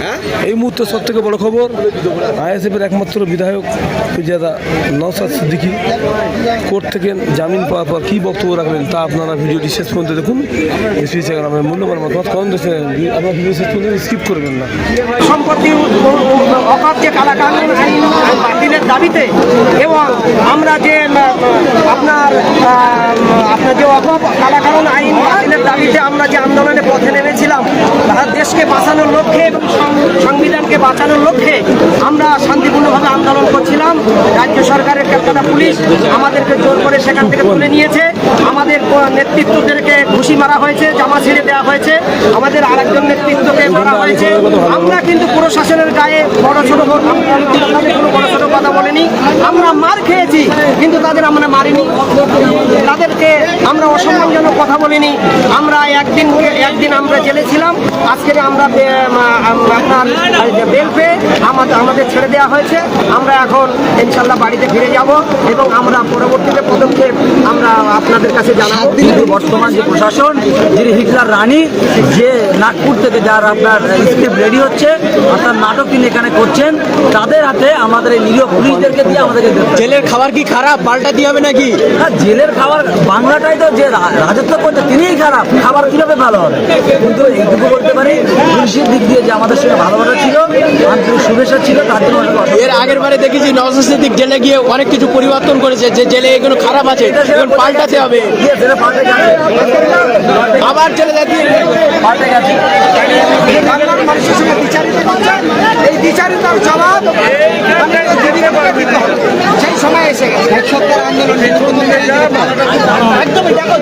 হ্যাঁ? এই মুহূর্তে সব থেকে বড় খবর আইএসএফের একমাত্র বিধায়ক ফিজাদা নওসাদ সিদ্দিকি কোর্ট থেকে জামিন পাওয়ার পর কী বক্তব্য রাখলেন তা আপনারা ভিডিওটি শেষ পর্যন্ত দেখুন। এসপি আমার মূল্যবান মতামত কম দেখছেন আপনার ভিডিও শেষ পর্যন্ত স্কিপ করবেন না। সম্পত্তি অকাপ যে কালাকানুন আইন বাতিলের দাবিতে এবং আমরা যে আপনার আপনার যে অকাপ কালাকানুন আইন বাতিলের দাবিতে আমরা যে আন্দোলনে পথে নেমেছিলাম ভারত দেশকে বাঁচানোর লক্ষ্যে এবং সং- সংবিধানকে বাঁচানোর লক্ষ্যে আমরা শান্তিপূর্ণভাবে আন্দোলন করছিলাম রাজ্য সরকারের কলকাতা পুলিশ আমাদেরকে জোর করে সেখান থেকে তুলে নিয়েছে। আমাদের নেতৃত্বদেরকে ঘুষি মারা হয়েছে, জামা ছিঁড়ে দেওয়া হয়েছে। আমাদের আরেকজন নেতৃত্বকে মারা হয়েছে। আমরা কিন্তু প্রশাসনের গায়ে বড় ছোট কোনো বড় ছোট কথা বলেনি। আমরা মার খেয়েছি, কিন্তু তাদের আমরা মারিনি। তাদেরকে আমরা অসম্মানজনক কথা বলিনি। আমরা একদিন একদিন আমরা জেলে ছিলাম। আজকে আমরা আপনার বেল পেয়ে আমাদের আমাদের ছেড়ে দেওয়া হয়েছে। আমরা এখন ইনশাল্লাহ বাড়িতে ফিরে যাব এবং আমরা পরবর্তীতে পদক্ষেপ আমরা আপনাদের কাছে জানাব। কিন্তু বর্তমান যে প্রশাসন, যিনি হিটলার রানী, যে নাগপুর থেকে যার আপনার স্ক্রিপ্ট রেডি হচ্ছে, অর্থাৎ নাটক তিনি এখানে করছেন, তাদের আমাদের এই নিরীহ পুলিশদেরকে দিয়ে আমাদেরকে জেলের খাবার কি খারাপ? পাল্টা দিয়ে হবে নাকি? না জেলের খাবার বাংলাটাই তো যে রাজত্ব করছে তিনিই খারাপ। খাবার কীভাবে ভালো হবে? কিন্তু এইটুকু বলতে পারি পুলিশের দিক দিয়ে যে আমাদের সঙ্গে ভালোবাসা ছিল আন্তরিক শুভেচ্ছা ছিল তার জন্য এর আগের বারে দেখেছি নওসাদ জেলে গিয়ে অনেক কিছু পরিবর্তন করেছে যে জেলে এগুলো খারাপ আছে এখন পাল্টাতে হবে। আবার জেলে যাচ্ছি পাল্টে গেছে। বাংলার মানুষের সঙ্গে বিচারিত করছে এই বিচারিতার জবাব সেই সময় এসে গেছে সত্তর আন্দোলন একদমই দেখো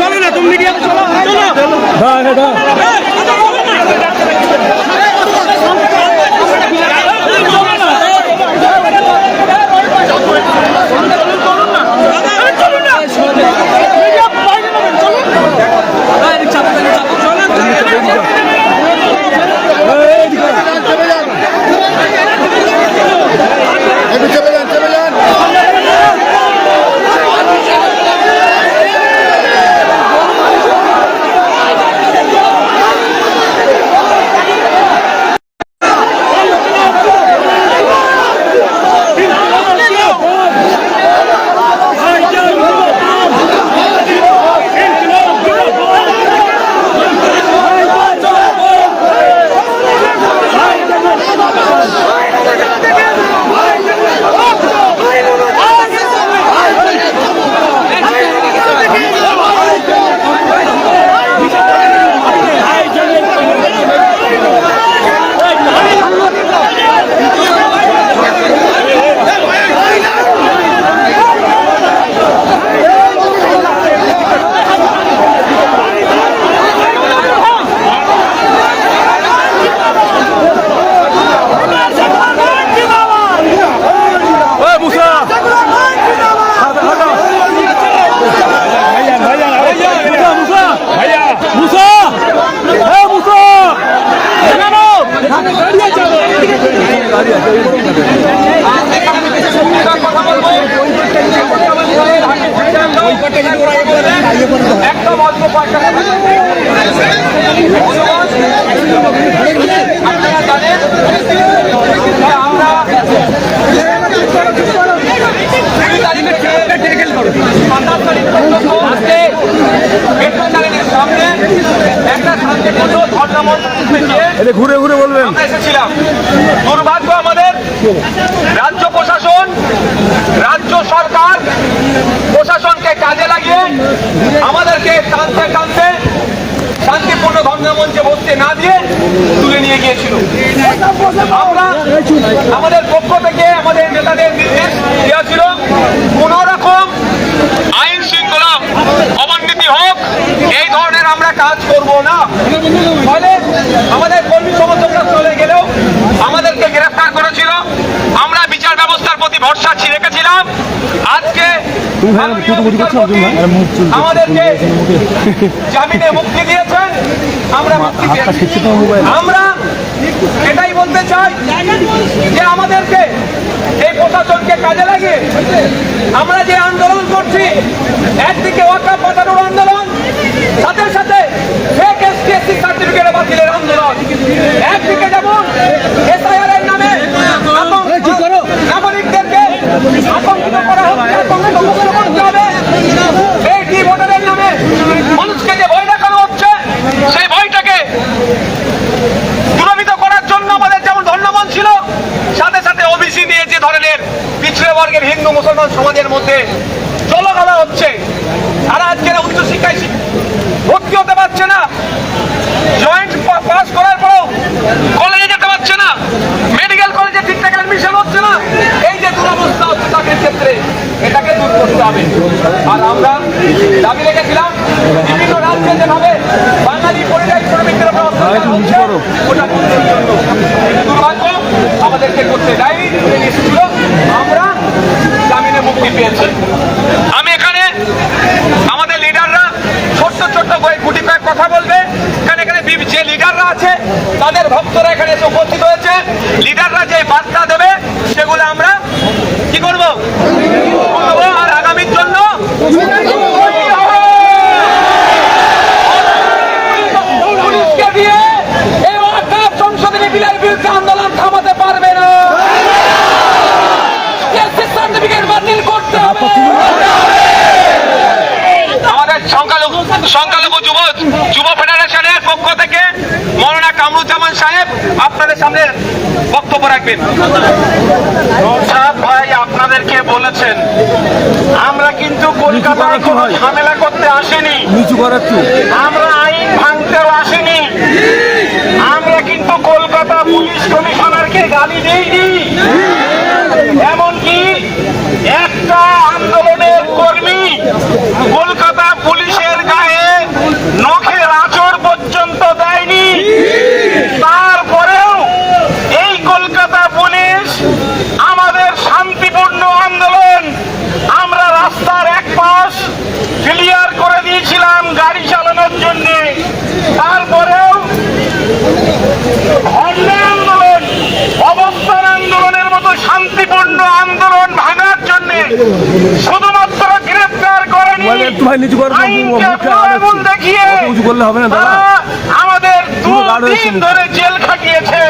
চলো না তুমি মিডিয়া চলো চলো। ঘুরে ঘুরে বলবেন। এসেছিলাম। দুর্ভাগ্য আমাদের রাজ্য প্রশাসন রাজ্য সরকার প্রশাসনকে কাজে লাগিয়ে আমাদেরকে টানতে টানতে শান্তিপূর্ণ ধর্মমঞ্চে দিয়ে তুলে নিয়ে গিয়েছিল। আমরা আমাদের পক্ষ থেকে আমাদের নেতাদের নির্দেশ দেওয়া ছিল কোন রকম আইন শৃঙ্খলা অবনতি হোক এই ধরনের আমরা কাজ করব না। ফলে আমাদের কর্মী সমর্থকরা চলে গেলেও আমাদেরকে গ্রেফতার করেছিল। আমরা বিচার ব্যবস্থার প্রতি ভরসা রেখেছিলাম আজকে আমাদেরকে জামিনে মুক্তি দিয়েছেন। আমরা মুক্তি পেয়েছি। আমরা এটাই বলতে চাই যে আমাদেরকে এই প্রশাসনকে কাজে লাগিয়ে আমরা যে আন্দোলন করছি একদিকে ওয়াকা পাঠানোর আন্দোলন দূর করতে হবে। আর আমরা দাবি রেখেছিলাম বিভিন্ন রাজ্যে যেভাবে বাঙালি পরিযায়ী শ্রমিকদের ওটা দুর্ভাগ্য আমাদেরকে করতে দেয়নি ছিল আমরা জামিনে মুক্তি পেয়েছি। আমি এখানে আমাদের লিডাররা ছোট্ট ছোট্ট বই গুটি কয়েক কথা বলবে। এখানে এখানে যে লিডাররা আছে তাদের ভক্তরা এখানে এসে উপস্থিত হয়েছে। লিডাররা যে বার্তা দেবে সেগুলো আমরা কি করব? সাহেব আপনাদের সামনে বক্তব্য রাখবেন। ভাই আপনাদেরকে বলেছেন আমরা কিন্তু কলকাতায় কোনো ঝামেলা করতে আসিনি। আমরা আইন ভাঙতেও আসিনি। আমরা কিন্তু কলকাতা পুলিশ কমিশনারকে গালি দেইনি এমনকি একটা আন্দোলনের কর্মী কলকাতা পুলিশের গায়ে নখের আচর পর্যন্ত দেয়নি তারপরেও এই কলকাতা পুলিশ আমাদের শান্তিপূর্ণ আন্দোলন আমরা রাস্তার এক পাশ ক্লিয়ার করে দিয়েছিলাম গাড়ি চালানোর জন্য তারপরেও ধর্ণা আন্দোলন অবস্থান আন্দোলনের মতো শান্তিপূর্ণ আন্দোলন ভাঙার জন্য শুধুমাত্র গ্রেফতার করেনি। দেখিয়ে অত হবে না, দাদা। আমাদের দু দিন ধরে জেল খাটিয়েছে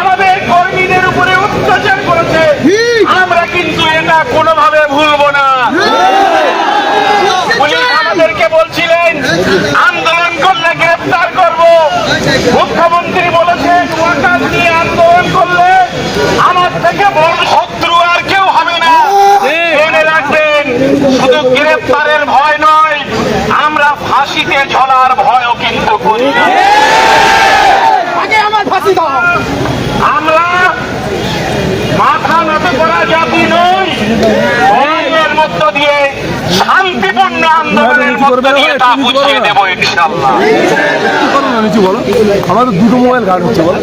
আমাদের কর্মীদের উপরে অত্যাচার করেছে আমরা কিন্তু এটা কোনোভাবে ভুলবো না পুলিশ আমাদেরকে বলছিলেন আন্দোলন করলে গ্রেফতার করব মুখ্যমন্ত্রী বলেছেন ওয়াকার নিয়ে আন্দোলন করলে আমার থেকে বড় শত্রু আর কেউ হবে না জেনে রাখবেন শুধু গ্রেফতারের ভয় নয় আমরা ফাঁসিতে ঝোলার ভয়ও কিন্তু করি না আমরা মাথা নত করা জাতি নই মধ্য দিয়ে শান্তিপূর্ণ আন্দোলনের মধ্য দিয়ে তা বুঝিয়ে দেবো ইনশাল্লাহ একটু করো না নিচু বলো? আমার দুটো মোবাইল গার্ড হচ্ছে বলো।